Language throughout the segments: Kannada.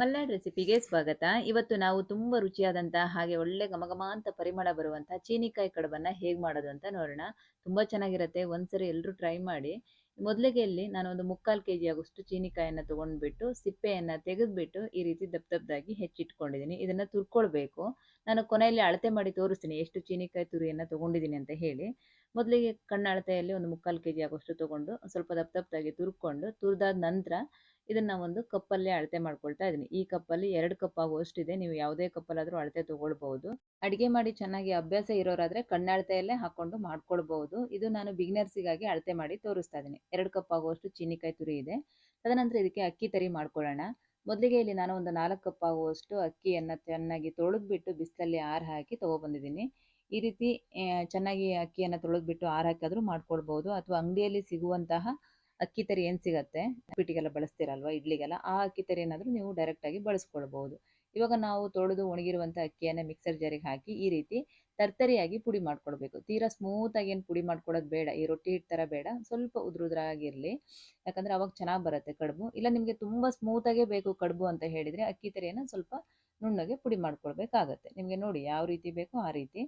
ಮಲ್ನಾಡ್ ರೆಸಿಪಿಗೆ ಸ್ವಾಗತ. ಇವತ್ತು ನಾವು ತುಂಬ ರುಚಿಯಾದಂತಹ ಹಾಗೆ ಒಳ್ಳೆ ಗಮಗಮ ಅಂತ ಪರಿಮಳ ಬರುವಂತಹ ಚೀನಿಕಾಯಿ ಕಡುಬನ್ನ ಹೇಗೆ ಮಾಡೋದು ಅಂತ ನೋಡೋಣ. ತುಂಬ ಚೆನ್ನಾಗಿರುತ್ತೆ, ಒಂದ್ಸರಿ ಎಲ್ಲರೂ ಟ್ರೈ ಮಾಡಿ. ಮೊದಲಿಗೆ ಇಲ್ಲಿ ನಾನು ಒಂದು ಮುಕ್ಕಾಲು ಕೆ ಜಿ ಆಗೋಷ್ಟು ಚೀನಿಕಾಯನ್ನು ತೊಗೊಂಡ್ಬಿಟ್ಟು, ಸಿಪ್ಪೆಯನ್ನು ತೆಗೆದುಬಿಟ್ಟು ಈ ರೀತಿ ದಪ್ಪ ದಪ್ಪದಾಗಿ ಹೆಚ್ಚಿಟ್ಕೊಂಡಿದ್ದೀನಿ. ಇದನ್ನು ತುರ್ಕೊಳ್ಬೇಕು. ನಾನು ಕೊನೆಯಲ್ಲಿ ಅಳತೆ ಮಾಡಿ ತೋರಿಸ್ತೀನಿ ಎಷ್ಟು ಚೀನಿಕಾಯಿ ತುರಿಯನ್ನು ತೊಗೊಂಡಿದ್ದೀನಿ ಅಂತ ಹೇಳಿ. ಮೊದಲಿಗೆ ಕಣ್ಣು ಅಳತೆಯಲ್ಲಿ ಒಂದು ಮುಕ್ಕಾಲು ಕೆ ಜಿ ಆಗೋಷ್ಟು ತೊಗೊಂಡು, ಸ್ವಲ್ಪ ದಪ್ಪ ದಪ್ಪದಾಗಿ ತುರ್ಕೊಂಡು, ತುರಿದಾದ ನಂತರ ಇದನ್ನ ಒಂದು ಕಪ್ಪಲ್ಲಿ ಅಳತೆ ಮಾಡ್ಕೊಳ್ತಾ ಇದ್ದೀನಿ. ಈ ಕಪ್ಪಲ್ಲಿ ಎರಡು ಕಪ್ ಆಗುವಷ್ಟಿದೆ. ನೀವು ಯಾವುದೇ ಕಪ್ಪಲ್ಲಾದರೂ ಅಳತೆ ತಗೊಳ್ಬಹುದು. ಅಡುಗೆ ಮಾಡಿ ಚೆನ್ನಾಗಿ ಅಭ್ಯಾಸ ಇರೋರಾದ್ರೆ ಕಣ್ಣಳತೆಯಲ್ಲೇ ಹಾಕೊಂಡು ಮಾಡ್ಕೊಳ್ಬಹುದು. ಇದು ನಾನು ಬಿಗಿನರ್ಸಿಗಾಗಿ ಅಳತೆ ಮಾಡಿ ತೋರಿಸ್ತಾ ಇದ್ದೀನಿ. ಎರಡು ಕಪ್ ಆಗುವಷ್ಟು ಚೀನಿಕಾಯಿ ತುರಿ ಇದೆ. ತದನಂತರ ಇದಕ್ಕೆ ಅಕ್ಕಿ ತರಿ ಮಾಡ್ಕೊಳ್ಳೋಣ. ಮೊದಲಿಗೆ ಇಲ್ಲಿ ನಾನು ಒಂದು ನಾಲ್ಕು ಕಪ್ ಆಗುವಷ್ಟು ಅಕ್ಕಿಯನ್ನು ಚೆನ್ನಾಗಿ ತೊಳೆದ್ಬಿಟ್ಟು ಬಿಸಿಲಲ್ಲಿ ಆರು ಹಾಕಿ ತೊಗೊಬಂದಿದ್ದೀನಿ. ಈ ರೀತಿ ಚೆನ್ನಾಗಿ ಅಕ್ಕಿಯನ್ನು ತೊಳೆದ್ಬಿಟ್ಟು ಆರು ಹಾಕಾದರೂ ಮಾಡ್ಕೊಳ್ಬೋದು ಅಥವಾ ಅಂಗಡಿಯಲ್ಲಿ ಸಿಗುವಂತಹ ಅಕ್ಕಿ ತರಿ ಏನು ಸಿಗತ್ತೆ? ಉಪ್ಪಿಟ್ಟಿಗೆಲ್ಲ ಬಳಸ್ತೀರಲ್ವ ಇಡ್ಲಿಗೆಲ್ಲ, ಆ ಅಕ್ಕಿ ತರಿ ಏನಾದರೂ ನೀವು ಡೈರೆಕ್ಟಾಗಿ ಬಳಸ್ಕೊಳ್ಬೋದು ಇವಾಗ ನಾವು ತೊಳೆದು ಒಣಗಿರುವಂಥ ಅಕ್ಕಿಯನ್ನು ಮಿಕ್ಸರ್ ಜಾರಿಗೆ ಹಾಕಿ ಈ ರೀತಿ ತರ್ತರಿಯಾಗಿ ಪುಡಿ ಮಾಡ್ಕೊಳ್ಬೇಕು ತೀರಾ ಸ್ಮೂತಾಗಿ ಏನು ಪುಡಿ ಮಾಡ್ಕೊಡೋದು ಬೇಡ, ಈ ರೊಟ್ಟಿ ಹಿಟ್ಟು ಥರ ಬೇಡ. ಸ್ವಲ್ಪ ಉದ್ರುದ್ರಾಗಿರಲಿ. ಯಾಕಂದರೆ ಅವಾಗ ಚೆನ್ನಾಗಿ ಬರುತ್ತೆ ಕಡುಬು. ಇಲ್ಲ ನಿಮಗೆ ತುಂಬ ಸ್ಮೂತಾಗೇ ಬೇಕು ಕಡುಬು ಅಂತ ಹೇಳಿದರೆ ಅಕ್ಕಿ ತರಿಯನ್ನು ಸ್ವಲ್ಪ ನುಣ್ಣಗೆ ಪುಡಿ ಮಾಡ್ಕೊಳ್ಬೇಕಾಗತ್ತೆ. ನಿಮಗೆ ನೋಡಿ ಯಾವ ರೀತಿ ಬೇಕೋ ಆ ರೀತಿ.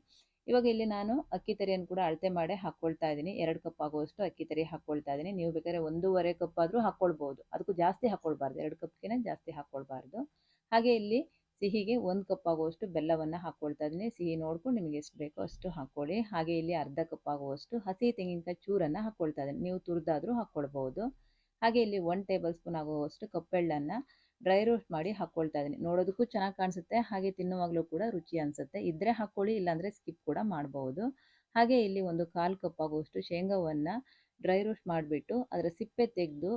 ಇವಾಗ ಇಲ್ಲಿ ನಾನು ಅಕ್ಕಿ ತರಿಯನ್ನು ಕೂಡ ಅಳತೆ ಮಾಡಿ ಹಾಕ್ಕೊಳ್ತಾ ಇದ್ದೀನಿ. ಎರಡು ಕಪ್ ಆಗುವಷ್ಟು ಅಕ್ಕಿ ತರಿ ಹಾಕ್ಕೊಳ್ತಾ ಇದ್ದೀನಿ. ನೀವು ಬೇಕಾದ್ರೆ ಒಂದೂವರೆ ಕಪ್ ಆದರೂ ಹಾಕ್ಕೊಳ್ಬೋದು ಅದಕ್ಕೂ ಜಾಸ್ತಿ ಹಾಕ್ಕೊಳ್ಬಾರ್ದು ಎರಡು ಕಪ್ಗಿನ ಜಾಸ್ತಿ ಹಾಕ್ಕೊಳ್ಬಾರ್ದು ಹಾಗೆ ಇಲ್ಲಿ ಸಿಹಿಗೆ ಒಂದು ಕಪ್ ಆಗುವಷ್ಟು ಬೆಲ್ಲವನ್ನು ಹಾಕ್ಕೊಳ್ತಾ ಇದ್ದೀನಿ. ಸಿಹಿ ನೋಡ್ಕೊಂಡು ನಿಮಗೆ ಎಷ್ಟು ಬೇಕೋ ಅಷ್ಟು ಹಾಕ್ಕೊಳ್ಳಿ ಹಾಗೆ ಇಲ್ಲಿ ಅರ್ಧ ಕಪ್ ಆಗುವಷ್ಟು ಹಸಿ ತೆಂಗಿನಕಾಯಿ ಚೂರನ್ನು ಹಾಕ್ಕೊಳ್ತಾ ಇದ್ದೀನಿ. ನೀವು ತುರಿದಾದರೂ ಹಾಕ್ಕೊಳ್ಬೋದು ಹಾಗೆ ಇಲ್ಲಿ ಒನ್ ಟೇಬಲ್ ಸ್ಪೂನ್ ಆಗುವಷ್ಟು ಕಪ್ಪೆಳ್ಳನ್ನು ಡ್ರೈ ರೋಸ್ಟ್ ಮಾಡಿ ಹಾಕ್ಕೊಳ್ತಾ ಇದ್ದೀನಿ. ನೋಡೋದಕ್ಕೂ ಚೆನ್ನಾಗಿ ಕಾಣಿಸುತ್ತೆ, ಹಾಗೆ ತಿನ್ನುವಾಗಲೂ ಕೂಡ ರುಚಿ ಅನಿಸುತ್ತೆ. ಇದ್ದರೆ ಹಾಕ್ಕೊಳ್ಳಿ ಇಲ್ಲಾಂದರೆ ಸ್ಕಿಪ್ ಕೂಡ ಮಾಡಬಹುದು. ಹಾಗೆ ಇಲ್ಲಿ ಒಂದು ಕಾಲು ಕಪ್ ಆಗುವಷ್ಟು ಶೇಂಗಾವನ್ನು ಡ್ರೈ ರೋಸ್ಟ್ ಮಾಡಿಬಿಟ್ಟು ಅದರ ಸಿಪ್ಪೆ ತೆಗೆದು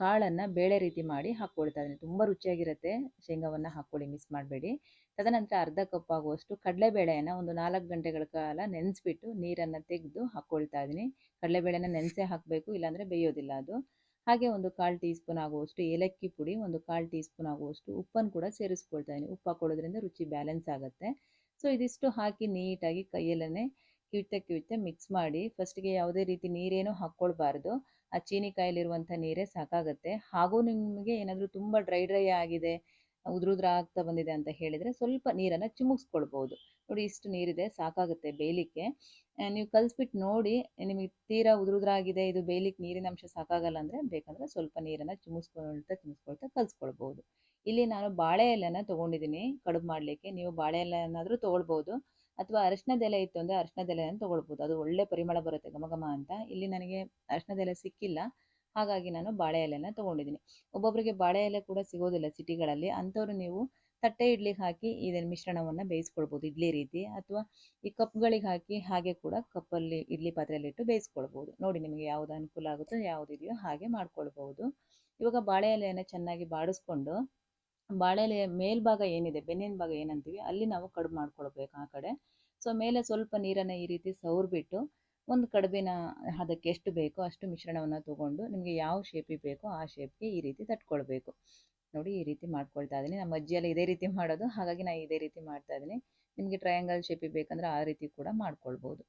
ಕಾಳನ್ನು ಬೇಳೆ ರೀತಿ ಮಾಡಿ ಹಾಕ್ಕೊಳ್ತಾ ಇದ್ದೀನಿ. ತುಂಬ ರುಚಿಯಾಗಿರುತ್ತೆ ಶೇಂಗಾವನ್ನು ಹಾಕ್ಕೊಳ್ಳಿ ಮಿಸ್ ಮಾಡಬೇಡಿ. ತದನಂತರ ಅರ್ಧ ಕಪ್ ಆಗುವಷ್ಟು ಕಡಲೆಬೇಳೆಯನ್ನು ಒಂದು ನಾಲ್ಕು ಗಂಟೆಗಳ ಕಾಲ ನೆನೆಸ್ಬಿಟ್ಟು ನೀರನ್ನು ತೆಗೆದು ಹಾಕ್ಕೊಳ್ತಾ ಇದ್ದೀನಿ. ಕಡಲೆಬೇಳೆನ ನೆನೆಸೇ ಹಾಕಬೇಕು, ಇಲ್ಲಾಂದರೆ ಬೇಯೋದಿಲ್ಲ ಅದು. ಹಾಗೆ ಒಂದು ಕಾಲು ಟೀ ಸ್ಪೂನ್ ಆಗುವಷ್ಟು ಏಲಕ್ಕಿ ಪುಡಿ, ಒಂದು ಕಾಲು ಟೀ ಸ್ಪೂನ್ ಆಗುವಷ್ಟು ಉಪ್ಪನ್ನು ಕೂಡ ಸೇರಿಸ್ಕೊಳ್ತಾ ಇದ್ದೀನಿ. ಉಪ್ಪು ಹಾಕೊಳ್ಳೋದ್ರಿಂದ ರುಚಿ ಬ್ಯಾಲೆನ್ಸ್ ಆಗುತ್ತೆ. ಸೊ, ಇದಿಷ್ಟು ಹಾಕಿ ನೀಟಾಗಿ ಕೈಯಲ್ಲೇ ಕಿವಿತ ಕಿವಿತ ಮಿಕ್ಸ್ ಮಾಡಿ, ಫಸ್ಟಿಗೆ ಯಾವುದೇ ರೀತಿ ನೀರೇನು ಹಾಕ್ಕೊಳ್ಬಾರ್ದು. ಆ ಚೀನಿಕಾಯಲ್ಲಿರುವಂಥ ನೀರೇ ಸಾಕಾಗುತ್ತೆ. ಹಾಗೂ ನಿಮಗೆ ಏನಾದರೂ ತುಂಬ ಡ್ರೈ ಡ್ರೈ ಆಗಿದೆ ಉದುರುದ್ರ ಆಗ್ತಾ ಬಂದಿದೆ ಅಂತ ಹೇಳಿದರೆ ಸ್ವಲ್ಪ ನೀರನ್ನು ಚಿಮುಕ್ಸ್ಕೊಳ್ಬೋದು. ನೋಡಿ ಇಷ್ಟು ನೀರಿದೆ, ಸಾಕಾಗುತ್ತೆ ಬೇಯಲಿಕ್ಕೆ ನೀವು ಕಲಿಸ್ಬಿಟ್ಟು ನೋಡಿ, ನಿಮಗೆ ತೀರಾ ಉದುರುದ್ರಾಗಿದೆ ಇದು ಬೇಯಲಿಕ್ಕೆ ನೀರಿನ ಅಂಶ ಸಾಕಾಗಲ್ಲ ಅಂದರೆ ಬೇಕಂದ್ರೆ ಸ್ವಲ್ಪ ನೀರನ್ನು ಚಿಮುಕ್ಸ್ಕೊಳ್ತಾ ಚಿಮುಕ್ಸ್ಕೊಳ್ತಾ ಕಲಿಸ್ಕೊಳ್ಬೋದು. ಇಲ್ಲಿ ನಾನು ಬಾಳೆ ಎಲೆನ ತೊಗೊಂಡಿದ್ದೀನಿ, ಕಡುಬು ಮಾಡಲಿಕ್ಕೆ. ನೀವು ಬಾಳೆ ಎಲೆನಾದರೂ ತೊಗೊಳ್ಬೋದು, ಅಥವಾ ಅರಿಶಿನದ ಎಲೆ ಇತ್ತು ಅಂದರೆ ಅರಿಶಿನದ ಎಲೆಯನ್ನು ತೊಗೊಳ್ಬೋದು. ಅದು ಒಳ್ಳೆ ಪರಿಮಳ ಬರುತ್ತೆ ಘಮ ಘಮ ಅಂತ. ಇಲ್ಲಿ ನನಗೆ ಅರಿಶಿನದ ಎಲೆ ಸಿಕ್ಕಿಲ್ಲ. ಹಾಗಾಗಿ ನಾನು ಬಾಳೆ ಎಲೆನ ತೊಗೊಂಡಿದ್ದೀನಿ. ಒಬ್ಬೊಬ್ಬರಿಗೆ ಬಾಳೆ ಎಲೆ ಕೂಡ ಸಿಗೋದಿಲ್ಲ ಸಿಟಿಗಳಲ್ಲಿ. ಅಂಥವ್ರು ನೀವು ತಟ್ಟೆ ಇಡ್ಲಿಗೆ ಹಾಕಿ ಇದನ್ನು ಮಿಶ್ರಣವನ್ನು ಬೇಯಿಸ್ಕೊಳ್ಬೋದು ಇಡ್ಲಿ ರೀತಿ ಅಥವಾ ಈ ಕಪ್ಗಳಿಗೆ ಹಾಕಿ ಹಾಗೆ ಕೂಡ ಕಪ್ಪಲ್ಲಿ ಇಡ್ಲಿ ಪಾತ್ರೆಯಲ್ಲಿ ಇಟ್ಟು ಬೇಯಿಸ್ಕೊಳ್ಬೋದು. ನೋಡಿ ನಿಮಗೆ ಯಾವುದು ಅನುಕೂಲ ಆಗುತ್ತೋ ಯಾವುದಿದೆಯೋ ಹಾಗೆ ಮಾಡ್ಕೊಳ್ಬೋದು. ಇವಾಗ ಬಾಳೆ ಎಲೆಯನ್ನು ಚೆನ್ನಾಗಿ ಬಾಡಿಸ್ಕೊಂಡು ಬಾಳೆ ಎಲೆಯ ಮೇಲ್ಭಾಗ ಏನಿದೆ, ಬೆನ್ನಿನ ಭಾಗ ಏನಂತೀವಿ, ಅಲ್ಲಿ ನಾವು ಕಡುಬು ಮಾಡ್ಕೊಳ್ಬೇಕು ಆ ಕಡೆ. ಸೊ ಮೇಲೆ ಸ್ವಲ್ಪ ನೀರನ್ನು ಈ ರೀತಿ ಸವರ್ಬಿಟ್ಟು ಒಂದು ಕಡುಬಿನ ಅದಕ್ಕೆ ಎಷ್ಟು ಬೇಕೋ ಅಷ್ಟು ಮಿಶ್ರಣವನ್ನು ತಗೊಂಡು ನಿಮಗೆ ಯಾವ ಶೇಪಿಗೆ ಬೇಕೋ ಆ ಶೇಪ್ಗೆ ಈ ರೀತಿ ತಟ್ಕೊಳ್ಬೇಕು. ನೋಡಿ ಈ ರೀತಿ ಮಾಡ್ಕೊಳ್ತಾ ಇದ್ದೀನಿ. ನಮ್ಮ ಅಜ್ಜಿಯಲ್ಲಿ ಇದೇ ರೀತಿ ಮಾಡೋದು. ಹಾಗಾಗಿ ನಾನು ಇದೇ ರೀತಿ ಮಾಡ್ತಾ ಇದ್ದೀನಿ. ನಿಮಗೆ ಟ್ರಯಾಂಗಲ್ ಶೇಪಿಗೆ ಬೇಕಂದ್ರೆ ಆ ರೀತಿ ಕೂಡ ಮಾಡ್ಕೊಳ್ಬೋದು.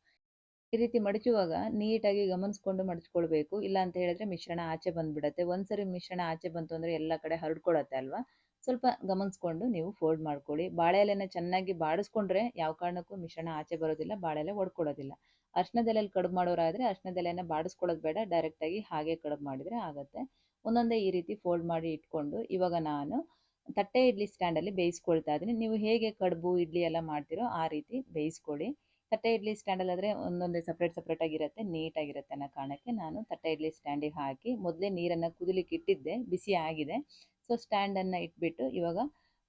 ಈ ರೀತಿ ಮಡಚುವಾಗ ನೀಟಾಗಿ ಗಮನಿಸ್ಕೊಂಡು ಮಡಚ್ಕೊಳ್ಬೇಕು. ಇಲ್ಲ ಅಂತ ಹೇಳಿದ್ರೆ ಮಿಶ್ರಣ ಆಚೆ ಬಂದುಬಿಡುತ್ತೆ. ಒಂದ್ಸರಿ ಮಿಶ್ರಣ ಆಚೆ ಬಂತು ಅಂದರೆ ಎಲ್ಲ ಕಡೆ ಹರಡ್ಕೊಳತ್ತೆ ಅಲ್ವಾ? ಸ್ವಲ್ಪ ಗಮನಿಸ್ಕೊಂಡು ನೀವು ಫೋಲ್ಡ್ ಮಾಡ್ಕೊಳ್ಳಿ. ಬಾಳೆ ಎಲೆನ ಚೆನ್ನಾಗಿ ಬಾಡಿಸ್ಕೊಂಡ್ರೆ ಯಾವ ಕಾರಣಕ್ಕೂ ಮಿಶ್ರಣ ಆಚೆ ಬರೋದಿಲ್ಲ, ಬಾಳೆ ಎಲೆ ಒಡ್ಕೊಳ್ಳೋದಿಲ್ಲ ಅರ್ಶನದೆಲೆಯಲ್ಲಿ ಕಡುಬು ಮಾಡೋರಾದರೆ ಅರ್ಶಿನದ ಎಲೆನ ಬಾಡಿಸ್ಕೊಳ್ಳೋದು ಬೇಡ ಡೈರೆಕ್ಟಾಗಿ ಹಾಗೆ ಕಡುಬು ಮಾಡಿದರೆ ಆಗುತ್ತೆ. ಒಂದೊಂದೇ ಈ ರೀತಿ ಫೋಲ್ಡ್ ಮಾಡಿ ಇಟ್ಕೊಂಡು ಇವಾಗ ನಾನು ತಟ್ಟೆ ಇಡ್ಲಿ ಸ್ಟ್ಯಾಂಡಲ್ಲಿ ಬೇಯಿಸ್ಕೊಳ್ತಾ ಇದ್ದೀನಿ. ನೀವು ಹೇಗೆ ಕಡುಬು, ಇಡ್ಲಿ ಎಲ್ಲ ಮಾಡ್ತೀರೋ ಆ ರೀತಿ ಬೇಯಿಸ್ಕೊಳ್ಳಿ. ತಟ್ಟೆ ಇಡ್ಲಿ ಸ್ಟ್ಯಾಂಡಲ್ಲಾದರೆ ಒಂದೊಂದೇ ಸಪ್ರೇಟ್ ಆಗಿರುತ್ತೆ ನೀಟಾಗಿರುತ್ತೆ ಅನ್ನೋ ಕಾರಣಕ್ಕೆ ನಾನು ತಟ್ಟೆ ಇಡ್ಲಿ ಸ್ಟ್ಯಾಂಡಿಗೆ ಹಾಕಿ ಮೊದಲೇ ನೀರನ್ನು ಕುದಿಲಿಕ್ಕೆ ಇಟ್ಟಿದ್ದೆ, ಬಿಸಿ ಆಗಿದೆ. ಸೊ ಸ್ಟ್ಯಾಂಡನ್ನು ಇಟ್ಬಿಟ್ಟು ಇವಾಗ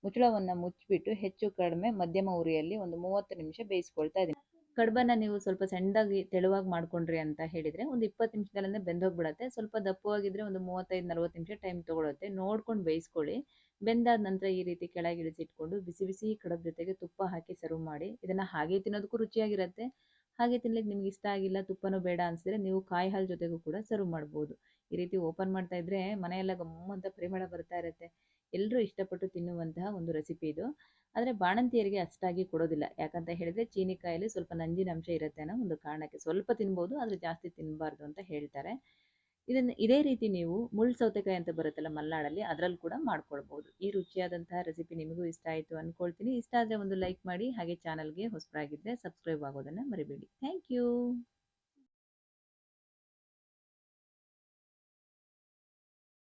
ಮುಚ್ಚಳವನ್ನು ಮುಚ್ಚಿಬಿಟ್ಟು ಹೆಚ್ಚು ಕಡಿಮೆ ಮಧ್ಯಮ ಉರಿಯಲ್ಲಿ ಒಂದು ಮೂವತ್ತು ನಿಮಿಷ ಬೇಯಿಸ್ಕೊಳ್ತಾ ಇದ್ದೀನಿ ಕಡುಬನ್ನು ನೀವು ಸ್ವಲ್ಪ ಸಣ್ಣದಾಗಿ ತೆಳುವಾಗಿ ಮಾಡ್ಕೊಂಡ್ರಿ ಅಂತ ಹೇಳಿದರೆ ಒಂದು ಇಪ್ಪತ್ತು ನಿಮಿಷದಲ್ಲೇ ಬೆಂದೋಗ್ಬಿಡತ್ತೆ. ಸ್ವಲ್ಪ ದಪ್ಪವಾಗಿದ್ದರೆ ಒಂದು ಮೂವತ್ತೈದು, ನಲ್ವತ್ತು ನಿಮಿಷ ಟೈಮ್ ತೊಗೊಳುತ್ತೆ. ನೋಡ್ಕೊಂಡು ಬೇಯಿಸ್ಕೊಳ್ಳಿ. ಬೆಂದಾದ ನಂತರ ಈ ರೀತಿ ಕೆಳಗೆ ಇಳಿಸಿಟ್ಕೊಂಡು ಬಿಸಿ ಬಿಸಿ ಕಡಬ್ ಜೊತೆಗೆ ತುಪ್ಪ ಹಾಕಿ ಸರ್ವ್ ಮಾಡಿ. ಇದನ್ನು ಹಾಗೆ ತಿನ್ನೋದಕ್ಕೂ ರುಚಿಯಾಗಿರುತ್ತೆ. ಹಾಗೆ ತಿನ್ಲಿಕ್ಕೆ ನಿಮ್ಗೆ ಇಷ್ಟ ಆಗಿಲ್ಲ, ತುಪ್ಪನೂ ಬೇಡ ಅನಿಸಿದ್ರೆ ನೀವು ಕಾಯಿ ಹಾಲು ಜೊತೆಗೂ ಕೂಡ ಸರ್ವ್ ಮಾಡ್ಬೋದು. ಈ ರೀತಿ ಓಪನ್ ಮಾಡ್ತಾ ಇದ್ರೆ ಮನೆಯೆಲ್ಲ ಗಮ್ಮಂತ ಪರಿಮಳ ಬರ್ತಾ ಇರುತ್ತೆ. ಎಲ್ಲರೂ ಇಷ್ಟಪಟ್ಟು ತಿನ್ನುವಂತಹ ಒಂದು ರೆಸಿಪಿ ಇದು. ಆದರೆ ಬಾಣಂತಿಯರಿಗೆ ಅಷ್ಟಾಗಿ ಕೊಡೋದಿಲ್ಲ. ಯಾಕಂತ ಹೇಳಿದ್ರೆ ಚೀನಿಕಾಯಲ್ಲಿ ಸ್ವಲ್ಪ ನಂಜಿನ ಅಂಶ ಇರುತ್ತೆ ಅನ್ನೋ ಒಂದು ಕಾರಣಕ್ಕೆ. ಸ್ವಲ್ಪ ತಿನ್ಬೋದು, ಆದರೆ ಜಾಸ್ತಿ ತಿನ್ನಬಾರ್ದು ಅಂತ ಹೇಳ್ತಾರೆ. ಇದನ್ನು ಇದೇ ರೀತಿ ನೀವು ಮುಳ್ಳು ಸೌತೆಕಾಯಿ ಅಂತ ಬರುತ್ತಲ್ಲ ಮಲ್ನಾಡಲ್ಲಿ, ಅದರಲ್ಲಿ ಕೂಡ ಮಾಡ್ಕೊಳ್ಬೋದು. ಈ ರುಚಿಯಾದಂತಹ ರೆಸಿಪಿ ನಿಮಗೂ ಇಷ್ಟ ಆಯಿತು ಅಂದ್ಕೊಳ್ತೀನಿ ಇಷ್ಟ ಆದರೆ ಒಂದು ಲೈಕ್ ಮಾಡಿ, ಹಾಗೆ ಚಾನಲ್ಗೆ ಹೊಸಬರಾಗಿದ್ದರೆ ಸಬ್ಸ್ಕ್ರೈಬ್ ಆಗೋದನ್ನು ಮರಿಬೇಡಿ. Thank you.